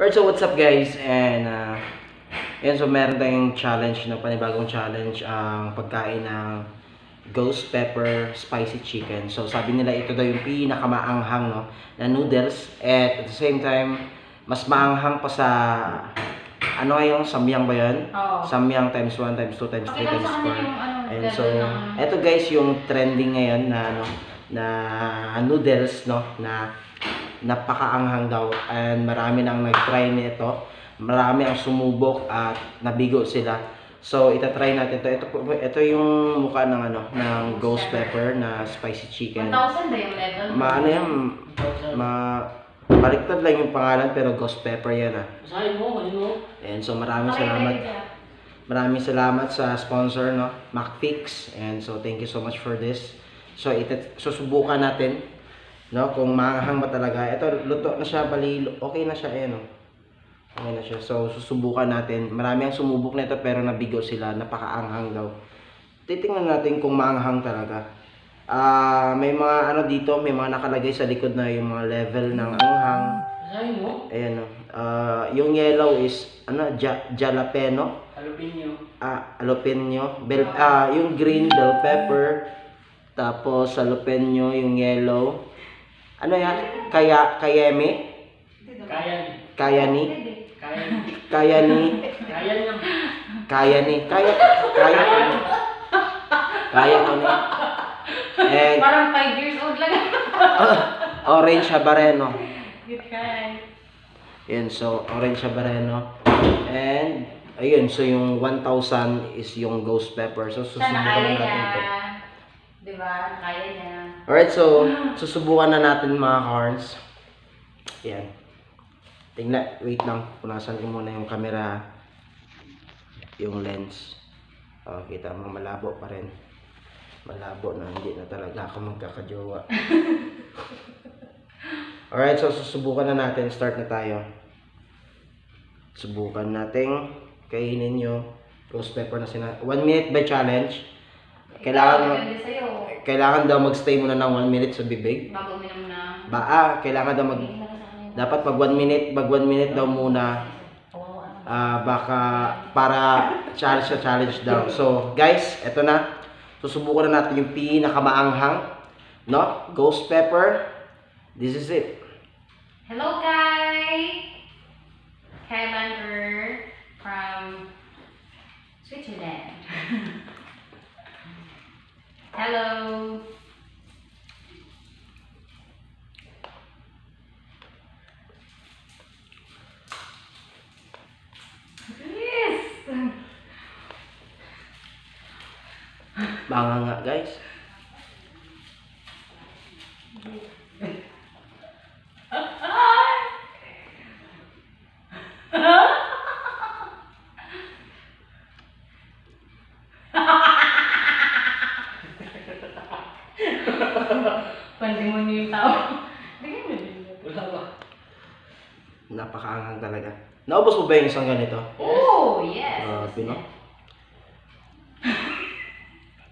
Alright, so what's up guys? And uh, yan, so meron tayong challenge na panibagong challenge ang pagkain ng ghost pepper spicy chicken. So sabi nila ito daw yung pinakamaanghang no, na noodles at at the same time mas maanghang pa sa ano nga yung samyang ba yun? Oo. Samyang times 1, times 2, times 3, Pakita mo times sa 4. kanya yung ano, And so, eto guys yung trending ngayon na ano na noodles no na napakaanghang daw and marami nang nag-try nito. Marami ang sumubok at nabigo sila. So, itatry natin to. Ito, po- ito yung mukha ng ano ng ghost pepper na spicy chicken. 1,000 ba yung level? Ma ano yan, ma baliktad lang yung pangalan pero ghost pepper yan ah. Basahin mo, ano mo? And so maraming salamat. Maraming salamat sa sponsor no, MacFix. And so thank you so much for this. So ito susubukan natin no kung maanghang ba talaga. Ito luto na siya, bali okay na siya ayan no. Okay na siya. So susubukan natin. Marami ang sumubok nito pero nabigo sila, napakaanghang daw. Titingnan natin kung maanghang talaga. Ah, may mga ano dito, may mga nakalagay sa likod na yung mga level ng anghang. Ayan o. Ah, yung yellow is ano, ja, jalapeno niyo. ah, jalapeno, bell, ah, yung green bell pepper, tapos jalapeno, yung yellow. Ano yan? Kaya, kayeme? Kaya. Kayani? Kaya. Kayani? Kaya niya. Kayani? Kaya, kaya ko ni. Kaya ko ni. And, Parang 5 years old lang. orange habanero. Good guy. Yan, so, orange habanero. And, ayun, so yung 1,000 is yung ghost pepper. So, kaya niya. natin ito. Diba? Kaya niya. Alright, so susubukan na natin mga cards. Yan. Tingnan, wait lang. Punasan ko muna yung camera. Yung lens. Oh, kita mo, malabo pa rin. Malabo na, hindi na talaga ako magkakajowa. Alright, so susubukan na natin. Start na tayo. Subukan natin kainin yung ghost pepper na sina... One minute by challenge. Kailangan mo sa'yo. kailangan daw magstay muna ng 1 minute sa bibig. Bago uminom na. Ba, ah, kailangan daw mag dapat pag 1 minute, pag 1 minute daw muna ah, baka para challenge sa challenge daw. So, guys, eto na. Susubukan na natin yung pinakamaanghang, no? Ghost pepper. This is it. Hello, Kai! Kai Lander from Switzerland. Hello! Yes! Banga nga, guys. Pandemonyo yung tao. Bigyan mo din. Wala ba? Napakaanghang talaga. Naubos mo ba yung isang ganito? Oh, yes! Grabe, no?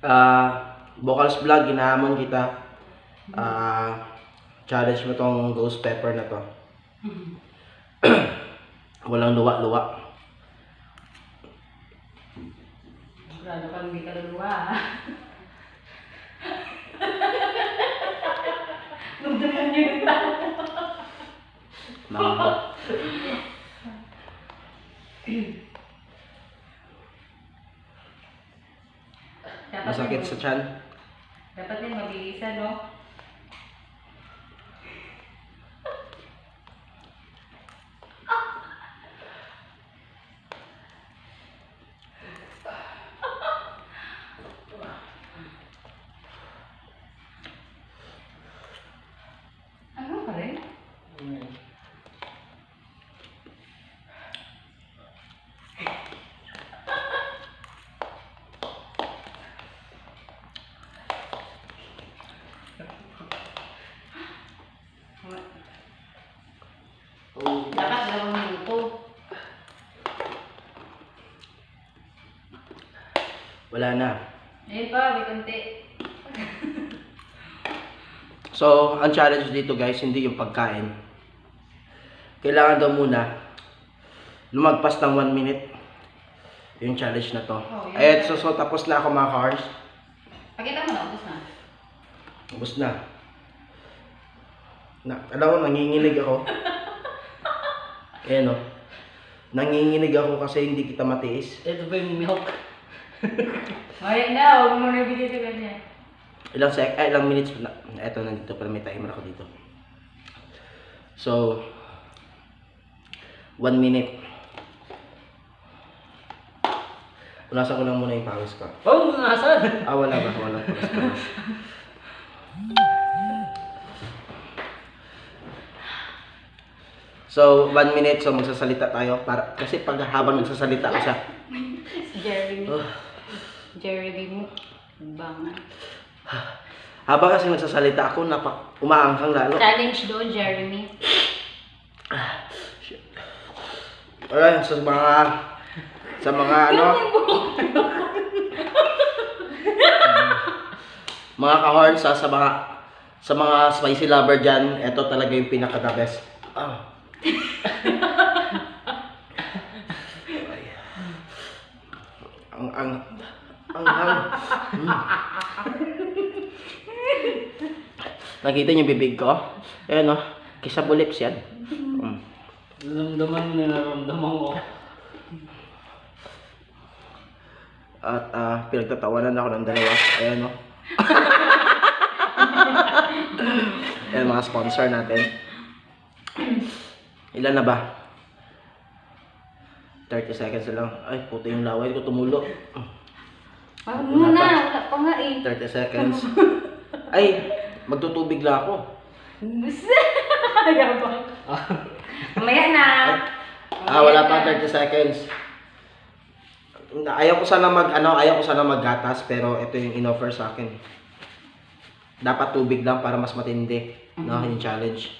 Ah, Vocals Vlog, ginahamon kita. Ah, challenge mo tong ghost pepper na to. Walang luwa-luwa. Sigurado ka hindi ka luluwa. Nagdaman niyo yung tao. Dapat Masakit sa tiyan. Dapat din mabilisan, no? Ano pa rin? Hmm. Oh, Dapat dalawang minuto. wala na. Ayun pa, may konti. So, ang challenge dito guys, hindi yung pagkain. Kailangan daw muna lumagpas ng 1 minute yung challenge na to. Oh. Ayan, so, so tapos na ako mga cars. Pakita mo na. Ubus na. Na, alam mo, nanginginig ako. Ayan o. Nanginginig ako kasi hindi kita matiis. Ito ba yung milk? Ay, na, huwag mo na bigay ito ganyan. Ilang sec, ay, ilang minutes na. Eto, nandito pala may timer ako dito. So, one minute. Punasan ko lang muna yung pawis ko. Oh, nasaan? Ah, wala ba? Wala punas. So, one minute, so magsasalita tayo. Para, kasi pag habang nagsasalita ka siya, Jeremy. oh, Jeremy mo. Banga. habang kasi nagsasalita ako, napak, umaanghang lalo. Challenge doon, Jeremy. Alright, sa mga sa mga ano mga kahorn sa sa mga sa mga spicy lover diyan, ito talaga yung pinaka the best. Ah. Ang ang ang ang Mm. Nakita niyo bibig ko? Ayan oh, kissable lips yan. Mm. Naramdaman na naramdaman ko. At ah, pinagtatawanan ako ng dalawa. Ayan o. Ayan mga sponsor natin. Ilan na ba? 30 seconds lang. Ay, puti yung laway ko tumulo. Wag mo na, wala pa nga eh. 30 seconds. Ay, magtutubig lang ako. Yabang. Mamaya na. Ah, wala pa 30 seconds. Ayaw ko sana mag ano, ayaw ko sana maggatas pero ito yung inoffer sa akin. Dapat tubig lang para mas matindi, no, yung challenge.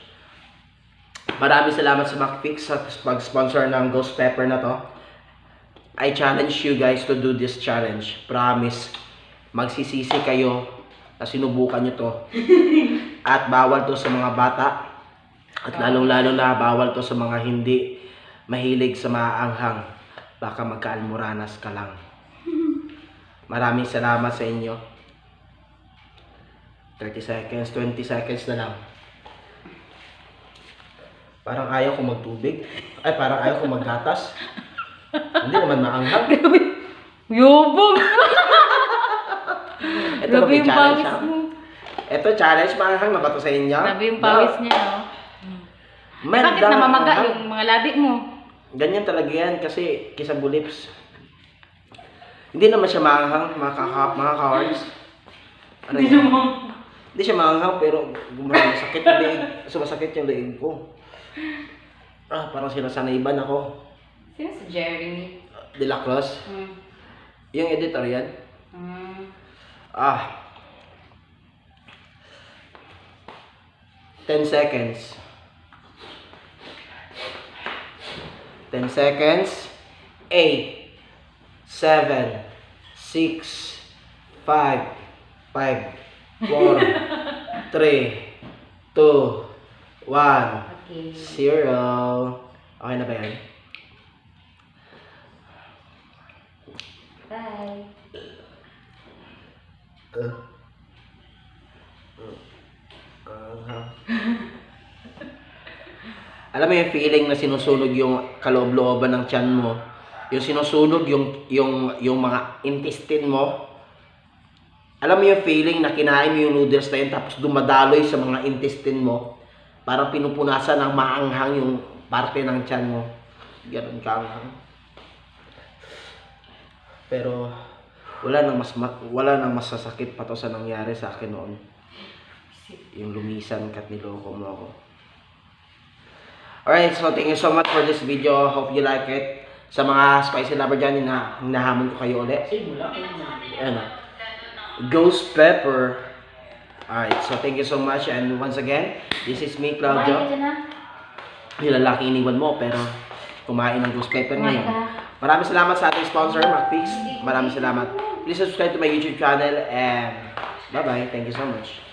Maraming salamat sa McFix sa pag-sponsor ng Ghost Pepper na to. I challenge you guys to do this challenge. Promise. Magsisisi kayo na sinubukan nyo to. At bawal to sa mga bata. At lalong-lalo na bawal to sa mga hindi mahilig sa maaanghang. Baka magkaalmoranas ka lang. Maraming salamat sa inyo. 30 seconds, 20 seconds na lang. Parang ayaw ko magtubig. Ay, parang ayaw ko maggatas. Hindi naman maanghang. Yabang. Ito Grabe yung challenge pawis mo. Ito challenge, maanghang na ba to sa inyo? Grabe yung pawis niya, no? Man, Bakit namamaga yung mga labi mo? Ganyan talaga yan kasi kissable lips. Hindi naman siya maanghang, mga, kaka, mga cowards. Ano Hindi naman. Hindi siya maanghang pero gumana masakit yung leeg. Sumasakit yung leeg ko. Ah, parang sinasaniban ako. Sino si Jeremy? De La Cruz. Hmm. Yung editor yan. Hmm. Ah. 10 seconds. 10 seconds. 8, 7, 6, 5, 5, 4, 3, 2, 1, Okay. 0. Okay na ba yan? Bye. Uh. Uh, Alam mo yung feeling na sinusunog yung kaloob-looban ng tiyan mo? Yung sinusunog yung, yung, yung mga intestine mo? Alam mo yung feeling na kinain mo yung noodles na yun tapos dumadaloy sa mga intestine mo? Parang pinupunasan ng maanghang yung parte ng tiyan mo. Ganun kaanghang. Pero wala nang mas ma- wala nang masasakit pa to sa nangyari sa akin noon. Yung lumisan kat niloko mo ako. Alright, so thank you so much for this video. Hope you like it. Sa mga spicy lover dyan, hina- hinahamon ko kayo ulit. Na. Ano? Ghost pepper. Alright, so thank you so much. And once again, this is me, Kumain ka Claudio. Yung lalaki iniwan mo, pero kumain ng ghost pepper ngayon. Maraming salamat sa ating sponsor, McFix. Maraming salamat. Please subscribe to my YouTube channel and bye-bye. Thank you so much.